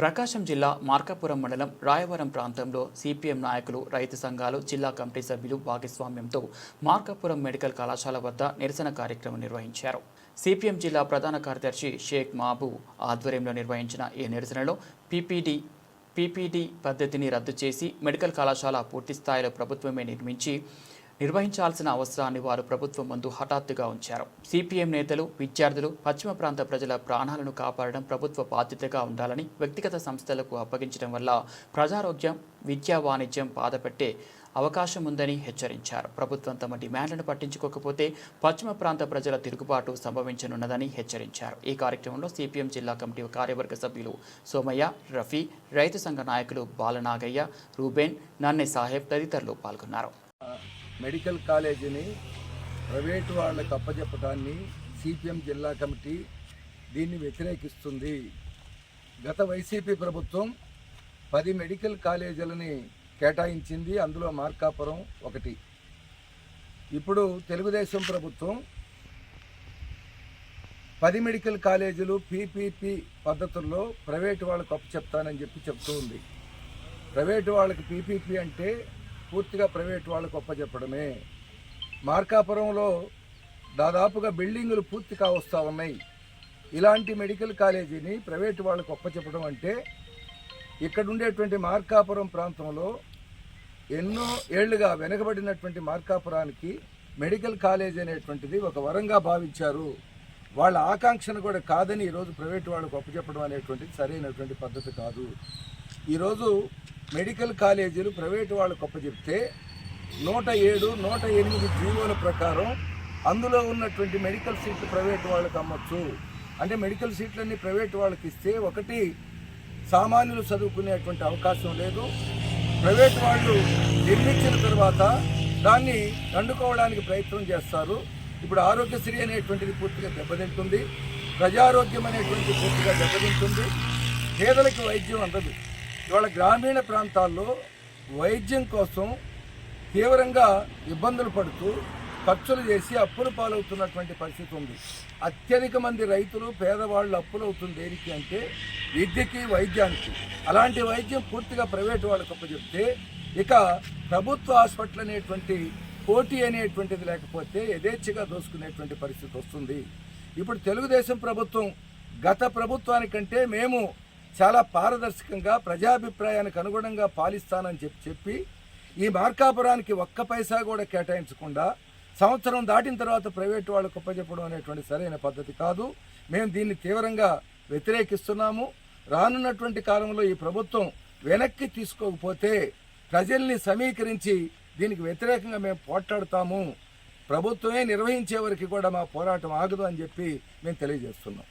ప్రకాశం జిల్లా మార్కాపురం మండలం రాయవరం ప్రాంతంలో సిపిఎం నాయకులు రైతు సంఘాలు జిల్లా కమిటీ సభ్యులు భాగస్వామ్యంతో మార్కాపురం మెడికల్ కళాశాల వద్ద నిరసన కార్యక్రమం నిర్వహించారు. సిపిఎం జిల్లా ప్రధాన కార్యదర్శి షేక్ మాబు ఆధ్వర్యంలో నిర్వహించిన ఈ నిరసనలో పీపీడీ పీపీడీ పద్ధతిని రద్దు చేసి మెడికల్ కళాశాల పూర్తి స్థాయిలో ప్రభుత్వమే నిర్మించి నిర్వహించాల్సిన అవసరాన్ని వారు ప్రభుత్వం ముందు హఠాత్తుగా ఉంచారు. సిపిఎం నేతలు విద్యార్థులు పశ్చిమ ప్రాంత ప్రజల ప్రాణాలను కాపాడడం ప్రభుత్వ బాధ్యతగా ఉండాలని వ్యక్తిగత సంస్థలకు అప్పగించడం వల్ల ప్రజారోగ్యం విద్యా వాణిజ్యం బాధపెట్టే అవకాశం ఉందని హెచ్చరించారు. ప్రభుత్వం తమ డిమాండ్లను పట్టించుకోకపోతే పశ్చిమ ప్రాంత ప్రజల తిరుగుబాటు సంభవించనున్నదని హెచ్చరించారు. ఈ కార్యక్రమంలో సిపిఎం జిల్లా కమిటీ కార్యవర్గ సభ్యులు సోమయ్య రఫీ రైతు సంఘ నాయకులు బాలనాగయ్య రూబేన్ నన్నె సాహెబ్ తదితరులు పాల్గొన్నారు. మెడికల్ కాలేజీని ప్రైవేటు వాళ్ళకు అప్పచెప్పడాన్ని సిపిఎం జిల్లా కమిటీ దీన్ని వ్యతిరేకిస్తుంది. గత వైసీపీ ప్రభుత్వం పది మెడికల్ కాలేజీలని కేటాయించింది. అందులో మార్కాపురం ఒకటి. ఇప్పుడు తెలుగుదేశం ప్రభుత్వం పది మెడికల్ కాలేజీలు పీపీపీ పద్ధతుల్లో ప్రైవేటు వాళ్ళకు అప్పచెప్తానని చెప్పి చెప్తూ ఉంది. ప్రైవేటు వాళ్ళకి పీపీపీ అంటే పూర్తిగా ప్రైవేట్ వాళ్ళకు అప్పచెప్పడమే మార్కాపురంలో దాదాపుగా బిల్డింగులు పూర్తి కావస్తూ ఉన్నాయి. ఇలాంటి మెడికల్ కాలేజీని ప్రైవేటు వాళ్ళకు ఒప్పచెప్పడం అంటే ఇక్కడ ఉండేటువంటి మార్కాపురం ప్రాంతంలో ఎన్నో ఏళ్ళుగా వెనుకబడినటువంటి మార్కాపురానికి మెడికల్ కాలేజ్ అనేటువంటిది ఒక వరంగా భావించారు. వాళ్ళ ఆకాంక్షను కూడా కాదని ఈరోజు ప్రైవేటు వాళ్ళకు అప్పచెప్పడం అనేటువంటిది సరైనటువంటి పద్ధతి కాదు. ఈరోజు మెడికల్ కాలేజీలు ప్రైవేటు వాళ్ళు అప్పచెప్తే నూట ఏడు నూట ఎనిమిది జీవోల ప్రకారం అందులో ఉన్నటువంటి మెడికల్ సీట్లు ప్రైవేటు వాళ్ళకి అమ్మొచ్చు. అంటే మెడికల్ సీట్లన్నీ ప్రైవేటు వాళ్ళకి ఇస్తే ఒకటి సామాన్యులు చదువుకునేటువంటి అవకాశం లేదు. ప్రైవేట్ వాళ్ళు నిర్మించిన తర్వాత దాన్ని దండుకోవడానికి ప్రయత్నం చేస్తారు. ఇప్పుడు ఆరోగ్యశ్రీ అనేటువంటిది పూర్తిగా దెబ్బతింటుంది. ప్రజారోగ్యం అనేటువంటిది పూర్తిగా దెబ్బతింటుంది. పేదలకు వైద్యం అందదు. ఇవాళ గ్రామీణ ప్రాంతాల్లో వైద్యం కోసం తీవ్రంగా ఇబ్బందులు పడుతూ ఖర్చులు చేసి అప్పులు పాలవుతున్నటువంటి పరిస్థితి ఉంది. అత్యధిక మంది రైతులు పేదవాళ్ళు అప్పులు అవుతుంది దేనికి అంటే విద్యకి వైద్యానికి. అలాంటి వైద్యం పూర్తిగా ప్రైవేటు వాళ్ళకి అప్పచెప్తే ఇక ప్రభుత్వ హాస్పిటల్ అనేటువంటి పోటీ అనేటువంటిది లేకపోతే యథేచ్ఛగా దోసుకునేటువంటి పరిస్థితి వస్తుంది. ఇప్పుడు తెలుగుదేశం ప్రభుత్వం గత ప్రభుత్వానికంటే మేము చాలా పారదర్శకంగా ప్రజాభిప్రాయానికి అనుగుణంగా పాలిస్తానని చెప్పి చెప్పి ఈ మార్కాపురానికి ఒక్క పైసా కూడా కేటాయించకుండా సంవత్సరం దాటిన తర్వాత ప్రైవేటు వాళ్ళకు కుప్పచెప్పడం అనేటువంటి సరైన పద్ధతి కాదు. మేము దీన్ని తీవ్రంగా వ్యతిరేకిస్తున్నాము. రానున్నటువంటి కాలంలో ఈ ప్రభుత్వం వెనక్కి తీసుకోకపోతే ప్రజల్ని సమీకరించి దీనికి వ్యతిరేకంగా మేము పోట్లాడతాము. ప్రభుత్వమే నిర్వహించే వరకు కూడా మా పోరాటం ఆగదు అని చెప్పి మేము తెలియజేస్తున్నాం.